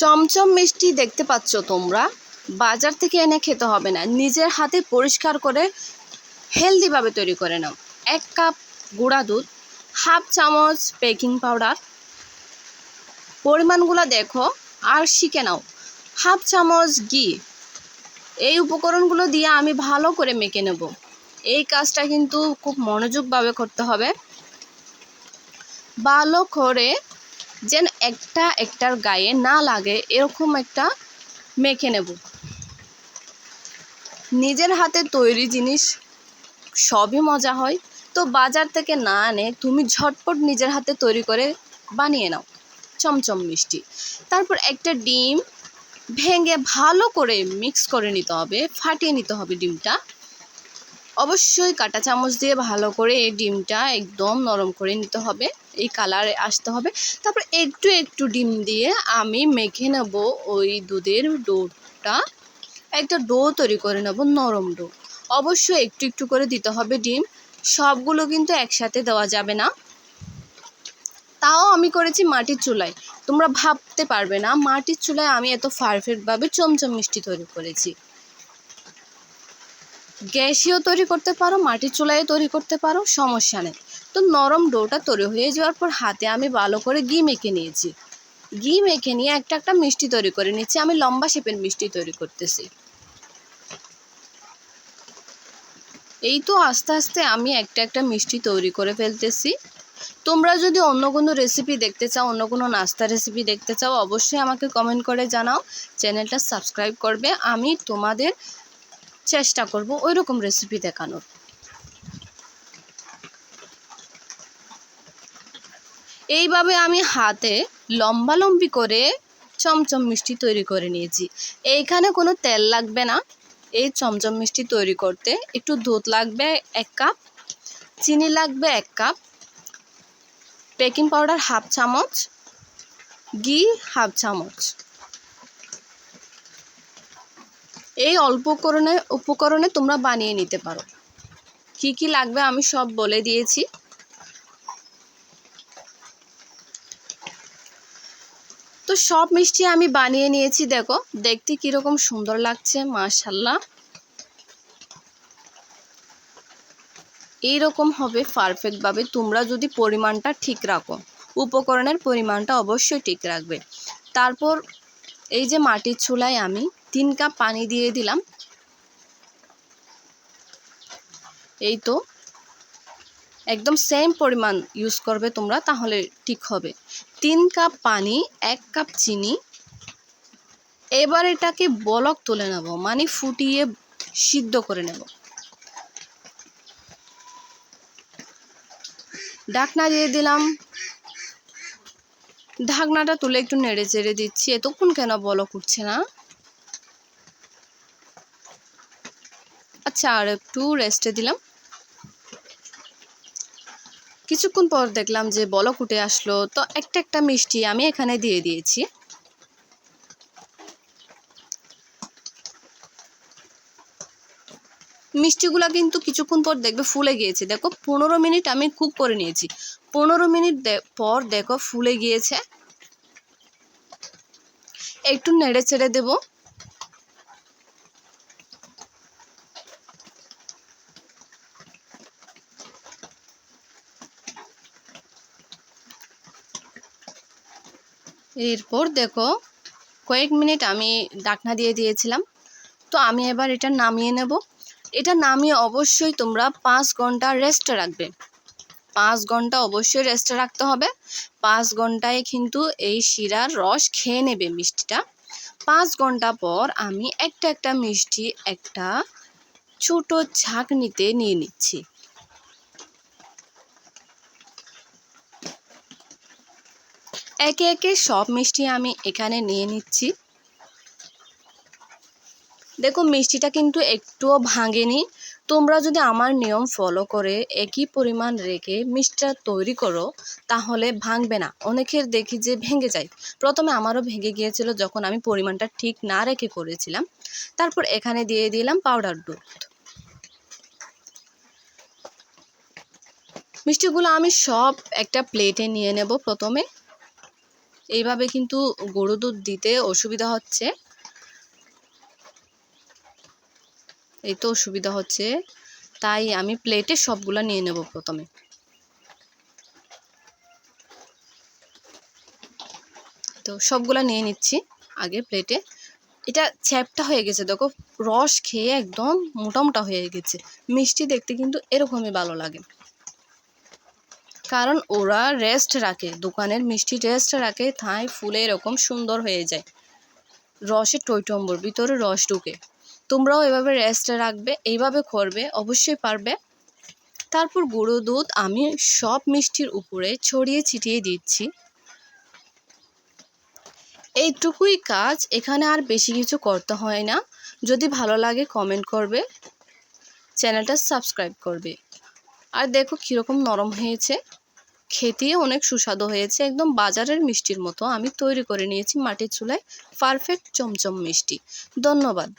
চমচম মিষ্টি দেখতে পাচ্ছ তোমরা। বাজার থেকে এনে খেতে হবে না। নিজের হাতে পরিষ্কার করে হেলদিভাবে তৈরি করে নাও। এক কাপ গুঁড়া দুধ, হাফ চামচ বেকিং পাউডার পরিমাণগুলো দেখো আর শিখে নাও। হাফ চামচ ঘি, এই উপকরণগুলো দিয়ে আমি ভালো করে মেখে নেব। এই কাজটা কিন্তু খুব মনোযোগভাবে করতে হবে। ভালো করে যেন একটা একটার গায়ে না লাগে, এরকম একটা মেখে নেব। নিজের হাতে তৈরি জিনিস সবই মজা হয়, তো বাজার থেকে না আনে তুমি ঝটপট নিজের হাতে তৈরি করে বানিয়ে নাও, চমচম মিষ্টি। তারপর একটা ডিম ভেঙে ভালো করে মিক্স করে নিতে হবে, ফাটিয়ে নিতে হবে ডিমটা। অবশ্যই কাঁটা চামচ দিয়ে ভালো করে এই ডিমটা একদম নরম করে নিতে হবে। এই কালারে আসতে হবে। তারপর একটু একটু ডিম দিয়ে আমি মেখে নেব ওই দুধের ডোটা। একটা ডো তৈরি করে নেব, নরম ডো। অবশ্যই একটু একটু করে দিতে হবে ডিম। সবগুলো কিন্তু একসাথে দেওয়া যাবে না। তাও আমি করেছি মাটির চুলায়। তোমরা ভাবতে পারবে না, মাটির চুলায় আমি এত পারফেক্টভাবে চমচম মিষ্টি তৈরি করেছি। গ্যাসেও তৈরি করতে পারো, মাটির চুলায় তৈরি করতে পারো, সমস্যা নেই। তো নরম ডোটা তৈরি হয়ে যাওয়ার পর হাতে আমি ভালো করে ঘি মেখে নিয়েছি। ঘি মেখে নিয়ে একটা একটা মিষ্টি তৈরি করে নিচ্ছি, আমি লম্বা শেপের মিষ্টি তৈরি করতেছি। এই তো আস্তে আস্তে আমি একটা একটা মিষ্টি তৈরি করে ফেলতেছি। তোমরা যদি অন্য কোনো রেসিপি দেখতে চাও, অন্য কোনো নাস্তা রেসিপি দেখতে চাও, অবশ্যই আমাকে কমেন্ট করে জানাও। চ্যানেলটা সাবস্ক্রাইব করবে। আমি তোমাদের চেষ্টা করব ওই রকম রেসিপি দেখানোর। এইভাবে আমি হাতে লম্বালম্বি করে চমচম মিষ্টি তৈরি করে নিয়েছি। এইখানে কোনো তেল লাগবে না। এই চমচম মিষ্টি তৈরি করতে একটু দুধ লাগবে এক কাপ, চিনি লাগবে এক কাপ বেকিং পাউডার হাফ চামচ, ঘি হাফ চামচ। এই অল্প করণে উপকরণে তোমরা বানিয়ে নিতে পারো। কি কি লাগবে আমি সব বলে দিয়েছি। তো সব মিষ্টি আমি বানিয়ে নিয়েছি, দেখো। দেখতে কীরকম সুন্দর লাগছে মাশাল্লাহ এইরকম হবে পারফেক্টভাবে তোমরা যদি পরিমাণটা ঠিক রাখো, উপকরণের পরিমাণটা অবশ্যই ঠিক রাখবে। তারপর এই যে মাটির চুলায় আমি তিন কাপ পানি দিয়ে দিলাম। এই তো, একদম সেম পরিমাণ ইউজ করবে তোমরা, তাহলে ঠিক হবে। তিন কাপ পানি, এক কাপ চিনি। এবার এটাকে বলক তুলে নেব মানে ফুটিয়ে সিদ্ধ করে নেব। ঢাকনা দিয়ে দিলাম। ঢাকনাটা তুলে একটু নেড়ে চেড়ে দিচ্ছি, এতক্ষণ কেন বলক উঠছে না? আচ্ছা আর একটু রেস্টে দিলাম। কিছুক্ষণ পর দেখলাম যে বলক উঠে আসলো। তো একটা একটা মিষ্টি আমি এখানে দিয়ে দিয়েছি। মিষ্টিগুলো কিন্তু কিছুক্ষণ পর দেখবে ফুলে গিয়েছে। দেখো, পনেরো মিনিট আমি কুক করে নিয়েছি। পনেরো মিনিট পর দেখো ফুলে গিয়েছে। একটু নেড়ে চেড়ে দেবো। এরপর দেখো, কয়েক মিনিট আমি ডাকনা দিয়ে দিয়েছিলাম। তো আমি এবার এটা নামিয়ে নেব। এটা নামিয়ে অবশ্যই তোমরা পাঁচ ঘণ্টা রেস্টে রাখবে। পাঁচ ঘণ্টা অবশ্যই রেস্টে রাখতে হবে। পাঁচ ঘন্টায় কিন্তু এই শিরার রস খেয়ে নেবে মিষ্টিটা। পাঁচ ঘণ্টা পর আমি একটা একটা মিষ্টি একটা ছোট ঝাঁকনিতে নিয়ে নিচ্ছি। একে একে সব মিষ্টি আমি এখানে নিয়ে নিচ্ছি। দেখো মিষ্টিটা কিন্তু একটুও ভাঙেনি। তোমরা যদি আমার নিয়ম ফলো করে একই পরিমাণ রেখে মিষ্টিটা তৈরি করো, তাহলে ভাঙবে না। অনেকের দেখি যে ভেঙে যায়। প্রথমে আমারও ভেঙে গিয়েছিল যখন আমি পরিমাণটা ঠিক না রেখে করেছিলাম। তারপর এখানে দিয়ে দিলাম পাউডার দুধ। মিষ্টিগুলো আমি সব একটা প্লেটে নিয়ে নেব প্রথমে। এইভাবে কিন্তু গরু দুধ দিতে অসুবিধা হচ্ছে। এই তো অসুবিধা হচ্ছে। তাই আমি প্লেটে সবগুলা নিয়ে নেব প্রথমে। তো সবগুলা নিয়ে নিচ্ছি আগে প্লেটে। এটা চ্যাপটা হয়ে গেছে, দেখো রস খেয়ে একদম মোটা মোটা হয়ে গেছে। মিষ্টি দেখতে কিন্তু এরকমই ভালো লাগে। কারণ ওরা রেস্ট রাখে, দোকানের মিষ্টি রেস্ট রাখে, তাই ফুলে এরকম সুন্দর হয়ে যায়। রসে টইটম্বর ভিতরে রস ঢুকে। তোমরাও এভাবে রেস্ট রাখবে, এইভাবে করবে, অবশ্যই পারবে। তারপর গুঁড়ো দুধ আমি সব মিষ্টির উপরে ছড়িয়ে ছিটিয়ে দিচ্ছি। এইটুকুই কাজ, এখানে আর বেশি কিছু করতে হয় না। যদি ভালো লাগে কমেন্ট করবে, চ্যানেলটা সাবস্ক্রাইব করবে। আর দেখো কীরকম নরম হয়েছে। খেতে অনেক সুস্বাদু হয়েছে, একদম বাজারের মিষ্টির মতো। আমি তৈরি করে নিয়েছি মাটির চুলায় পারফেক্ট চমচম মিষ্টি। ধন্যবাদ।